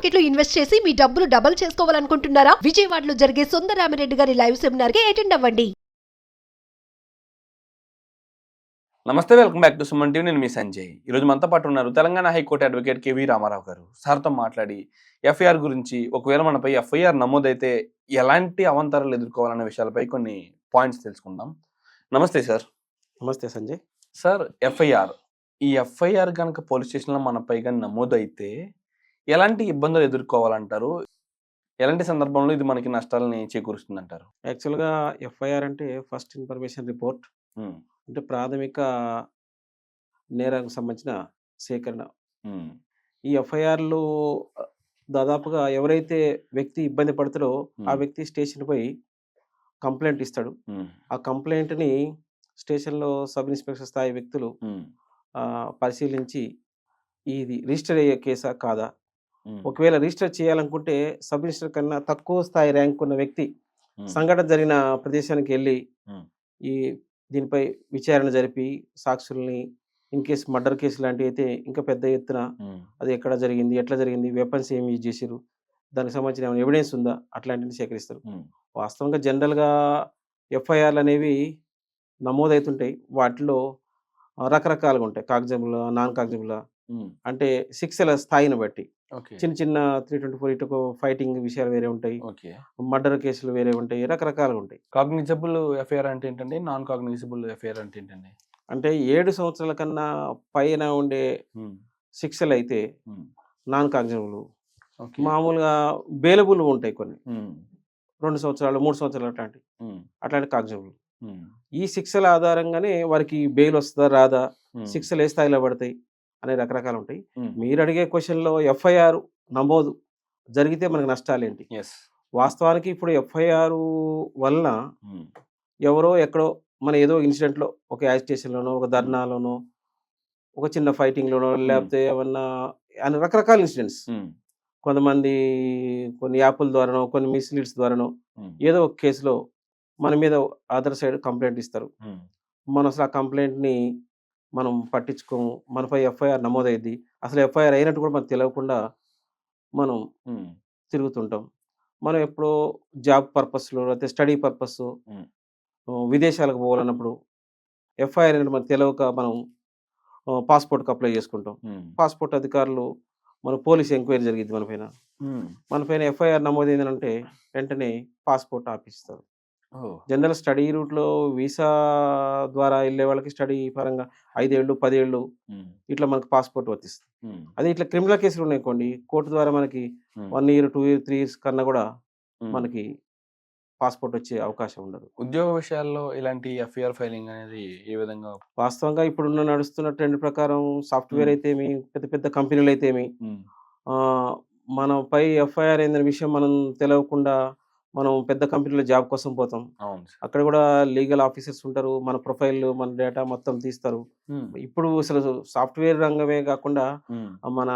మార్కెట్లో ఇన్వెస్ట్ చేసి మీ డబ్బులు డబుల్ చేసుకోవాలనుకుంటున్నారా? విజయవాడలో జరిగే సుందరామిరెడ్డి గారి లైవ్ సెమినార్కి అటెండ్ అవ్వండి. నమస్తే welcome back to Suman TV. నేను మీ సంజయ్. ఈరోజు మనతో పాటు ఉన్నారు Telangana high court advocate KV Ramarao garu. సార్తో మాట్లాడి ఎఫ్ఐఆర్ గురించి ఒకవేళ మనపై ఎఫ్ఐఆర్ నమోదైతే ఎలాంటి అవంతరాలు ఎదుర్కోవాలనే విషయాలపై కొన్ని పాయింట్స్ తెలుసుకుందాం. నమస్తే సార్. నమస్తే సంజయ్. Sir FIR. ఈ ఎఫ్ఐఆర్ కనుక పోలీస్ స్టేషన్లో మనపై కానీ నమోదైతే ఎలాంటి ఇబ్బందులు ఎదుర్కోవాలంటారు? ఎలాంటి సందర్భంలో ఇది మనకి నష్టాలని చేకూరుస్తుందంటారు? యాక్చువల్గా ఎఫ్ఐఆర్ అంటే ఫస్ట్ ఇన్ఫర్మేషన్ రిపోర్ట్. అంటే ప్రాథమిక నేరానికి సంబంధించిన సేకరణ. ఈ ఎఫ్ఐఆర్లు దాదాపుగా ఎవరైతే వ్యక్తి ఇబ్బంది పడతారో ఆ. వ్యక్తి స్టేషన్ పోయి కంప్లైంట్ ఇస్తాడు. ఆ కంప్లైంట్ని స్టేషన్లో సబ్ ఇన్స్పెక్టర్ స్థాయి వ్యక్తులు పరిశీలించి ఇది రిజిస్టర్ అయ్యే కేసా కాదా? ఒకవేళ రిజిస్టర్ చేయాలనుకుంటే సబ్ ఇన్స్పెక్టర్ కన్నా తక్కువ స్థాయి ర్యాంక్ ఉన్న వ్యక్తి సంఘటన జరిగిన ప్రదేశానికి వెళ్ళి. ఈ దీనిపై విచారణ జరిపి సాక్షుల్ని ఇన్ కేసు మర్డర్ కేసు లాంటివి అయితే ఇంకా పెద్ద ఎత్తున అది ఎక్కడ జరిగింది ఎట్లా జరిగింది వెపన్స్ ఏమి యూజ్ చేసారు దానికి సంబంధించిన ఏమైనా ఎవిడెన్స్ ఉందా అట్లాంటివి సేకరిస్తారు. వాస్తవంగా జనరల్గా ఎఫ్ఐఆర్లు అనేవి నమోదవుతుంటాయి వాటిలో రకరకాలుగా ఉంటాయి. కాగ్జబుల్ నాన్ కాగ్జబుల్ అంటే శిక్షల స్థాయిని బట్టి. చిన్న చిన్న త్రీ ట్వంటీ ఫోర్ ఇటు ఫైటింగ్ విషయాలు వేరే ఉంటాయి. మర్డర్ కేసులు వేరే ఉంటాయి. రకరకాలుగా ఉంటాయి. కాగ్నిజబుల్ ఎఫ్ఐఆర్ అంటే ఏంటండి? నాన్ కాగ్నిజబుల్ ఎఫ్ఐఆర్ అంటే ఏంటండి? అంటే ఏడు సంవత్సరాల కన్నా పైన ఉండే శిక్షలు అయితే నాన్ కాగ్జబుల్ ఓకే. మామూలుగా బేలబుల్ ఉంటాయి కొన్ని. రెండు సంవత్సరాలు మూడు సంవత్సరాలు అట్లాంటి. అట్లాంటి కాగ్జబుల్ ఉమ్, ఈ శిక్షల ఆధారంగానే వారికి బెయిల్ వస్తుందా రాదా? శిక్షలు ఏ స్థాయిలో పడతాయి? అనే రకరకాలు ఉంటాయి మీరు అడిగే క్వశ్చన్లో ఎఫ్ఐఆర్ నమోదు జరిగితే మనకు నష్టాలు ఏంటి yes, వాస్తవానికి ఇప్పుడు ఎఫ్ఐఆర్ వలన ఎవరో ఎక్కడో మన ఏదో ఇన్సిడెంట్లో ఒక యాజిటేషన్లోనో ఒక ధర్నాలోనో ఒక చిన్న ఫైటింగ్లోనో లేకపోతే ఏమన్నా అని రకరకాల ఇన్సిడెంట్స్. కొంతమంది కొన్ని యాప్ల ద్వారానో కొన్ని మిస్లీడ్స్ ద్వారానో ఏదో ఒక కేసులో మన మీద అదర్ సైడ్ కంప్లైంట్ ఇస్తారు. మనం అసలు ఆ కంప్లైంట్ని మనం పట్టించుకోము. మనపై ఎఫ్ఐఆర్ నమోదైద్ది. అసలు ఎఫ్ఐఆర్ అయినట్టు కూడా మనకు తెలియకుండా మనం తిరుగుతుంటాం. మనం ఎప్పుడో జాబ్ పర్పస్లో లేకపోతే స్టడీ పర్పస్. విదేశాలకు పోవాలన్నప్పుడు ఎఫ్ఐఆర్ అనేది మనకు తెలియక మనం పాస్పోర్ట్కి అప్లై చేసుకుంటాం. పాస్పోర్ట్ అధికారులు మన పోలీస్ ఎంక్వైరీ జరిగింది మన పైన మన పైన ఎఫ్ఐఆర్ నమోదైందంటే వెంటనే పాస్పోర్ట్ ఆపిస్తారు. జనరల్ స్టడీ రూట్లో వీసా ద్వారా వెళ్ళే వాళ్ళకి స్టడీ పరంగా ఐదేళ్ళు పదేళ్ళు ఇట్లా మనకు పాస్పోర్ట్ వర్తిస్తుంది. అదే ఇట్లా క్రిమినల్ కేసులు ఉన్నాయి కొన్ని. కోర్టు ద్వారా మనకి one year two year three years కన్నా కూడా. మనకి పాస్పోర్ట్ వచ్చే అవకాశం ఉండదు. ఉద్యోగ విషయాల్లో ఇలాంటి ఎఫ్ఐఆర్ ఫైలింగ్ అనేది ఏ విధంగా వాస్తవంగా ఇప్పుడున్న నడుస్తున్న ట్రెండ్ ప్రకారం సాఫ్ట్వేర్. అయితేమి పెద్ద పెద్ద కంపెనీలు అయితేమి మనపై ఎఫ్ఐఆర్ అయిన విషయం మనం తెలియకుండా మనం పెద్ద కంపెనీలో జాబ్ కోసం పోతాం. అక్కడ కూడా లీగల్ ఆఫీసర్స్ ఉంటారు. మన ప్రొఫైల్ మన డేటా మొత్తం తీస్తారు. ఇప్పుడు అసలు సాఫ్ట్వేర్ రంగమే కాకుండా మన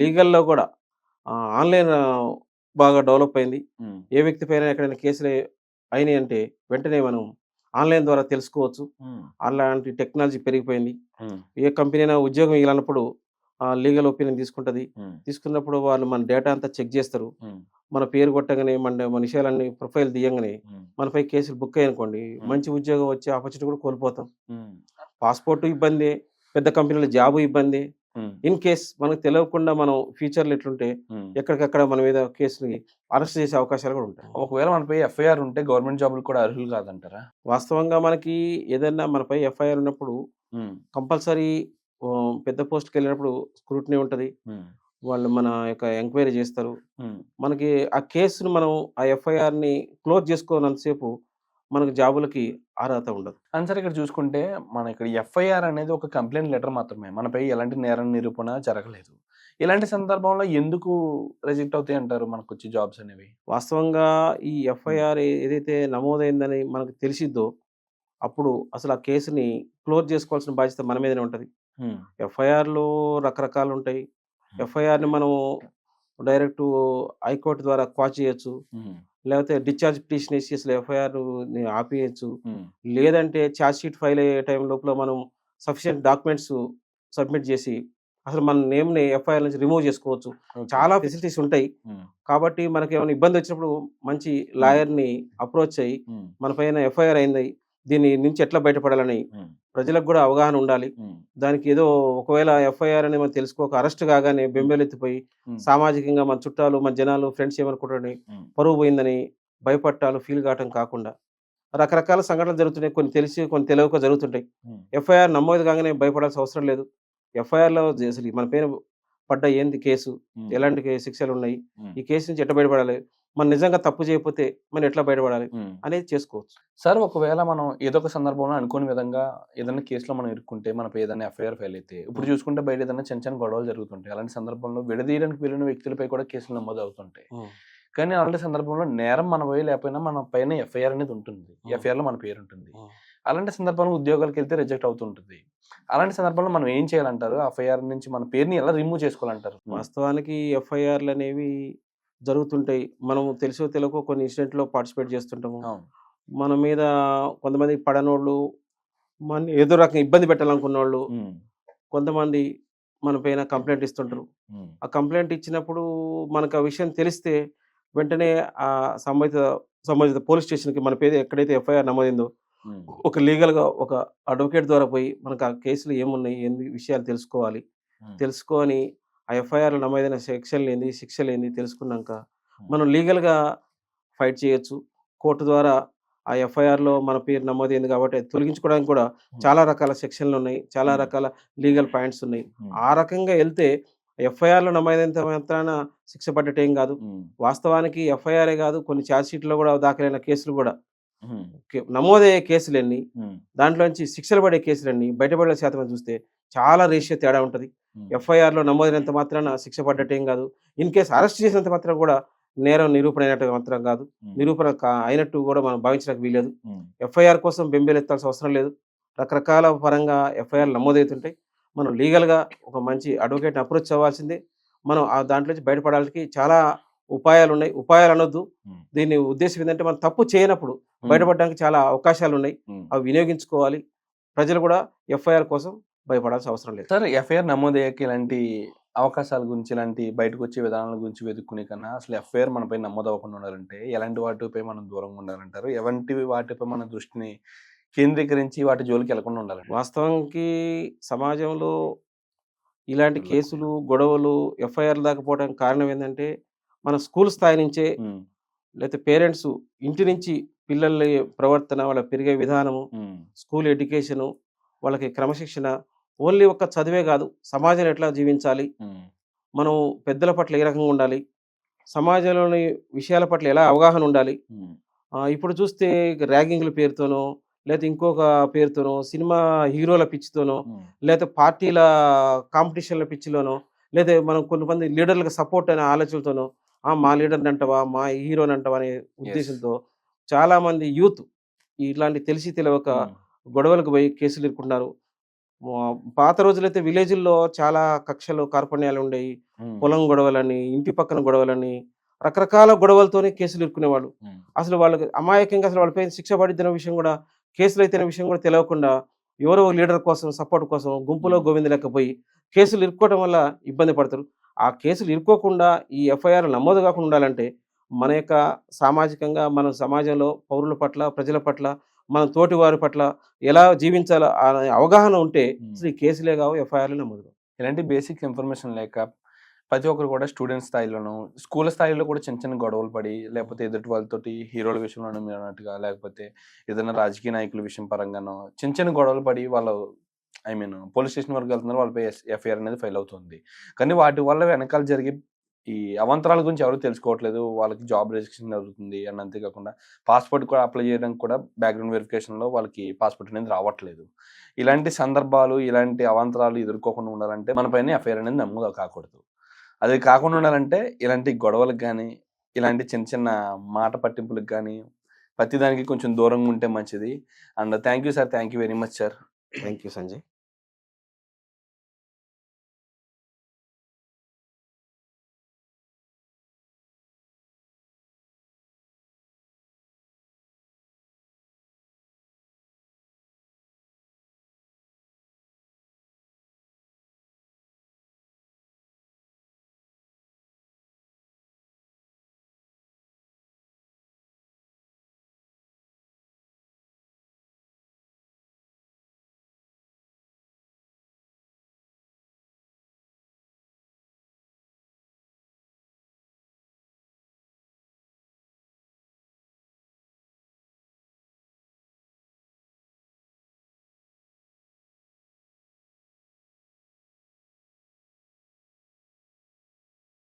లీగల్లో కూడా ఆన్లైన్ బాగా డెవలప్ అయింది. ఏ వ్యక్తి పైన ఎక్కడైనా కేసులు అయినాయి అంటే వెంటనే మనం ఆన్లైన్ ద్వారా తెలుసుకోవచ్చు. అలాంటి టెక్నాలజీ పెరిగిపోయింది. ఏ కంపెనీ అయినా ఉద్యోగం ఇవ్వాలన్నప్పుడు లీగల్ ఒపీనియన్ తీసుకుంటుంది. తీసుకున్నప్పుడు వాళ్ళు మన డేటా అంతా చెక్ చేస్తారు. మన పేరు కొట్టగానే మన మన విషయాలన్నీ ప్రొఫైల్ తీయంగానే మనపై కేసులు బుక్ అయ్యనుకోండి. మంచి ఉద్యోగం వచ్చే ఆపర్చునిటీ కూడా కోల్పోతాం. పాస్పోర్ట్ ఇబ్బంది పెద్ద కంపెనీలో జాబు ఇబ్బంది. ఇన్ కేస్ మనకు తెలియకుండా మనం ఫ్యూచర్లో ఎట్లుంటే. ఎక్కడికక్కడ మన మీద కేసుని అరెస్ట్ చేసే అవకాశాలు కూడా ఉంటాయి. ఒకవేళ మనపై ఎఫ్ఐఆర్ ఉంటే గవర్నమెంట్ జాబులు కూడా అర్హులు కాదంటారా? వాస్తవంగా మనకి ఏదైనా మనపై ఎఫ్ఐఆర్ ఉన్నప్పుడు కంపల్సరీ పెద్ద పోస్ట్కి వెళ్ళినప్పుడు స్క్రూటినీ ఉంటుంది. వాళ్ళు మన యొక్క ఎంక్వైరీ చేస్తారు. మనకి ఆ కేసును మనం ఆ ఎఫ్ఐఆర్ని క్లోజ్ చేసుకోనంతసేపు మనకు జాబులకి అర్హత ఉండదు. అండ్ సార్ ఇక్కడ చూసుకుంటే మన ఇక్కడ ఎఫ్ఐఆర్ అనేది ఒక కంప్లైంట్ లెటర్ మాత్రమే. మనపై ఎలాంటి నేర నిరూపణ జరగలేదు. ఇలాంటి సందర్భంలో ఎందుకు రిజెక్ట్ అవుతాయి అంటారు మనకు వచ్చే జాబ్స్ అనేవి? వాస్తవంగా ఈ ఎఫ్ఐఆర్ ఏదైతే నమోదైందని మనకు తెలిసిద్దో అప్పుడు అసలు ఆ కేసుని క్లోజ్ చేసుకోవాల్సిన బాధ్యత మన మీదనే ఉంటుంది. ఎఫ్ఐఆర్లు రకరకాలు ఉంటాయి. ఎఫ్ఐఆర్ని మనం డైరెక్ట్ హైకోర్టు ద్వారా క్వాచ్ చేయొచ్చు. లేకపోతే డిశ్చార్జ్ పిటిషన్ వేసి అసలు ఎఫ్ఐఆర్ ఆపేయచ్చు. లేదంటే ఛార్జ్ షీట్ ఫైల్ అయ్యే టైం లోపల మనం సఫిషియెంట్ డాక్యుమెంట్స్ సబ్మిట్ చేసి అసలు మన నేమ్ని ఎఫ్ఐఆర్ నుంచి రిమూవ్ చేసుకోవచ్చు. చాలా ఫెసిలిటీస్ ఉంటాయి. కాబట్టి మనకి ఏమైనా ఇబ్బంది వచ్చినప్పుడు మంచి లాయర్ని అప్రోచ్ అయ్యి మన పైన ఎఫ్ఐఆర్ అయింది. దీని నుంచి ఎట్లా బయటపడాలని ప్రజలకు కూడా అవగాహన ఉండాలి. దానికి ఏదో ఒకవేళ ఎఫ్ఐఆర్ అని మనం తెలుసుకోక అరెస్ట్ కాగానే బెంబేలెత్తిపోయి సామాజికంగా మన చుట్టాలు మన జనాలు ఫ్రెండ్స్ ఏమనుకుంటారని పరువు పోయిందని భయపట్టాలు ఫీల్ కావటం కాకుండా రకరకాల సంఘటనలు జరుగుతున్నాయి. కొన్ని తెలిసి కొన్ని తెలియక జరుగుతుంటాయి. ఎఫ్ఐఆర్ నమోదు కాగానే భయపడాల్సిన అవసరం లేదు. ఎఫ్ఐఆర్లో అసలు మన పైన పడ్డ ఏంది కేసు? ఎలాంటి శిక్షలు ఉన్నాయి? ఈ కేసు నుంచి ఎట్లా బయటపడాలి? మనం నిజంగా తప్పు చేయకపోతే మనం ఎట్లా బయటపడాలి. అనేది చేసుకోవచ్చు. సార్ ఒకవేళ మనం ఏదో ఒక సందర్భంలో అనుకోని విధంగా ఏదైనా కేసులో మనం ఇరుక్కుంటే మనపై ఏదైనా ఎఫ్ఐఆర్ ఫైల్ అయితే ఇప్పుడు చూసుకుంటే బయట ఏదైనా చిన్న చిన్న గొడవలు జరుగుతుంటాయి. అలాంటి సందర్భంలో విడదీయడానికి వెళ్ళిన వ్యక్తులపై కూడా కేసులు నమోదు అవుతుంటాయి. కానీ అలాంటి సందర్భంలో నేరం మన పోయి లేకపోయినా మన పైన ఎఫ్ఐఆర్ అనేది ఉంటుంది. ఎఫ్ఐఆర్లో మన పేరు ఉంటుంది. అలాంటి సందర్భంలో ఉద్యోగాలకు వెళ్తే రిజెక్ట్ అవుతుంటుంది. అలాంటి సందర్భంలో మనం ఏం చేయాలంటారు? ఎఫ్ఐఆర్ నుంచి మన పేరుని ఎలా రిమూవ్ చేసుకోవాలంటారు? వాస్తవానికి ఎఫ్ఐఆర్లు అనేవి జరుగుతుంటాయి. మనము తెలుసో తెలియకో కొన్ని ఇన్సిడెంట్లో పార్టిసిపేట్ చేస్తుంటాము. మన మీద కొంతమంది పడనోళ్ళు మన ఏదో రకంగా ఇబ్బంది పెట్టాలనుకున్న వాళ్ళు కొంతమంది మన పైన కంప్లైంట్ ఇస్తుంటారు. ఆ కంప్లైంట్ ఇచ్చినప్పుడు మనకు ఆ విషయం తెలిస్తే వెంటనే ఆ సంబంధిత సంబంధిత పోలీస్ స్టేషన్కి మన పేరు ఎక్కడైతే ఎఫ్ఐఆర్ నమోదైందో ఒక లీగల్గా ఒక అడ్వకేట్ ద్వారా పోయి మనకు ఆ కేసులు ఏమున్నాయి ఏంది విషయాలు తెలుసుకోవాలి. తెలుసుకొని ఆ ఎఫ్ఐఆర్లో నమోదైన సెక్షన్లు ఏంది శిక్షలు ఏంది తెలుసుకున్నాక మనం లీగల్గా ఫైట్ చేయొచ్చు. కోర్టు ద్వారా ఆ ఎఫ్ఐఆర్లో మన పేరు నమోదైంది కాబట్టి అది తొలగించుకోవడానికి కూడా చాలా రకాల సెక్షన్లు ఉన్నాయి. చాలా. రకాల లీగల్ పాయింట్స్ ఉన్నాయి. ఆ రకంగా వెళ్తే ఎఫ్ఐఆర్లో నమోదైనంత మాత్రాన శిక్ష పడ్డటేం కాదు. వాస్తవానికి ఎఫ్ఐఆర్ఏ కాదు కొన్ని ఛార్జ్ షీట్లో కూడా దాఖలైన కేసులు కూడా నమోదయ్యే కేసులన్నీ దాంట్లోంచి శిక్షలు పడే కేసులన్నీ బయటపడే శాతం చూస్తే చాలా రేషియో తేడా ఉంటుంది. ఎఫ్ఐఆర్లో నమోదైనంత మాత్రాన శిక్ష పడ్డట్టేం కాదు. ఇన్ కేసు అరెస్ట్ చేసినంత మాత్రం కూడా నేరం నిరూపణ అయినట్టు మాత్రం కాదు. ఉమ్, నిరూపణ అయినట్టు కూడా మనం భావించడానికి వీలేదు ఉమ్, ఎఫ్ఐఆర్ కోసం బెంబేలు ఎత్తాల్సిన అవసరం లేదు. రకరకాల పరంగా ఎఫ్ఐఆర్ నమోదవుతుంటాయి మనం లీగల్గా ఒక మంచి అడ్వకేట్ని అప్రోచ్ అవ్వాల్సిందే. మనం ఆ దాంట్లో నుంచి బయటపడడానికి చాలా ఉపాయాలు ఉన్నాయి ఉపాయాలు అనొద్దు. దీని ఉద్దేశం ఏంటంటే మనం తప్పు చేయనప్పుడు బయటపడడానికి చాలా అవకాశాలు ఉన్నాయి. అవి వినియోగించుకోవాలి. ప్రజలు కూడా ఎఫ్ఐఆర్ కోసం భయపడాల్సిన అవసరం లేదు. సార్ ఎఫ్ఐఆర్ నమోదయ్యాక ఇలాంటి అవకాశాల గురించి ఇలాంటి బయటకు వచ్చే విధానాల గురించి వెతుక్కునే కన్నా అసలు ఎఫ్ఐఆర్ మనపై నమోదు అవ్వకుండా ఉండాలంటే ఎలాంటి వాటిపై మనం దూరంగా ఉండాలంటారు? ఎలాంటి వాటిపై మన దృష్టిని కేంద్రీకరించి వాటి జోలికి వెళ్ళకుండా ఉండాలండి వాస్తవానికి సమాజంలో ఇలాంటి కేసులు గొడవలు ఎఫ్ఐఆర్ దాకా పోవడానికి కారణం ఏంటంటే మన స్కూల్ స్థాయి నుంచే లేకపోతే పేరెంట్స్ ఇంటి నుంచి పిల్లల ప్రవర్తన వాళ్ళ పెరిగే విధానము స్కూల్ ఎడ్యుకేషను వాళ్ళకి క్రమశిక్షణ ఓన్లీ ఒక్క చదివే కాదు సమాజంలో ఎట్లా జీవించాలి? మనం పెద్దల పట్ల ఏ రకంగా ఉండాలి? సమాజంలోని విషయాల పట్ల ఎలా అవగాహన ఉండాలి? ఇప్పుడు చూస్తే ర్యాగింగ్ల పేరుతోనో లేకపోతే ఇంకొక పేరుతోనో సినిమా హీరోల పిచ్చితోనో లేకపోతే పార్టీల కాంపిటీషన్ల పిచ్చిలోనో లేదా మనం కొంతమంది లీడర్లకు సపోర్ట్ అనే ఆలోచనలతోనో ఆ మా లీడర్ని అంటవా మా హీరోని అంటవా అనే ఉద్దేశంతో చాలా మంది యూత్ ఇట్లాంటి తెలిసి తెలియక గొడవలకు పోయి కేసులు ఇరుకుంటున్నారు మా- పాత రోజులైతే విలేజ్ల్లో చాలా కక్షలు కార్పణ్యాలు ఉండేవి పొలం గొడవలని ఇంటి పక్కన గొడవలని రకరకాల గొడవలతోనే కేసులు ఇరుక్కునేవాళ్ళు. అసలు వాళ్ళకి అమాయకంగా అసలు వాళ్ళపై శిక్ష పడిద్దిన విషయం కూడా కేసులు అయితేనే విషయం కూడా తెలియకుండా ఎవరో లీడర్ కోసం సపోర్ట్ కోసం గుంపులో గోవింద లెక్కపోయి కేసులు ఇరుక్కోవడం వల్ల ఇబ్బంది పడతారు. ఆ కేసులు ఇరుక్కోకుండా ఈ ఎఫ్ఐఆర్ నమోదు కాకుండా ఉండాలంటే మన యొక్క సామాజికంగా మన సమాజంలో పౌరుల పట్ల ప్రజల పట్ల మన తోటి వారి పట్ల ఎలా జీవించాలో అనే అవగాహన ఉంటే అసలు ఈ కేసులే కావు ఎఫ్ఐఆర్లు నమోదు. ఇలాంటి బేసిక్ ఇన్ఫర్మేషన్ లేక ప్రతి ఒక్కరు కూడా స్టూడెంట్ స్థాయిలోను స్కూల్ స్థాయిలో కూడా చిన్న చిన్న గొడవలు పడి లేకపోతే ఎదుటి వాళ్ళతోటి హీరోల విషయంలో మీరు అన్నట్టుగా లేకపోతే ఏదైనా రాజకీయ నాయకుల విషయం పరంగానో చిన్న చిన్న గొడవలు పడి వాళ్ళు ఐ మీన్ పోలీస్ స్టేషన్ వరకు వెళ్తున్నారు వాళ్ళపై ఎఫ్ఐఆర్ అనేది ఫైల్ అవుతుంది కానీ వాటి వల్ల వెనకాల జరిగే ఈ అవంతరాల గురించి ఎవరు తెలుసుకోవట్లేదు. వాళ్ళకి జాబ్ రిజిస్ట్రేషన్ జరుగుతుంది అండ్ అంతేకాకుండా పాస్పోర్ట్ కూడా అప్లై చేయడానికి కూడా బ్యాక్గ్రౌండ్ వెరిఫికేషన్లో వాళ్ళకి పాస్పోర్ట్ అనేది రావట్లేదు. ఇలాంటి సందర్భాలు ఇలాంటి అవాంతరాలు ఎదుర్కోకుండా ఉండాలంటే మన పైన ఎఫ్ఐఆర్ అనేది నమ్ముగా కాకూడదు. అది కాకుండా ఉండాలంటే ఇలాంటి గొడవలకు కానీ ఇలాంటి చిన్న చిన్న మాట పట్టింపులకు కానీ ప్రతిదానికి కొంచెం దూరంగా ఉంటే మంచిది. And thank you sir. Thank you very much sir. Thank you Sanjay.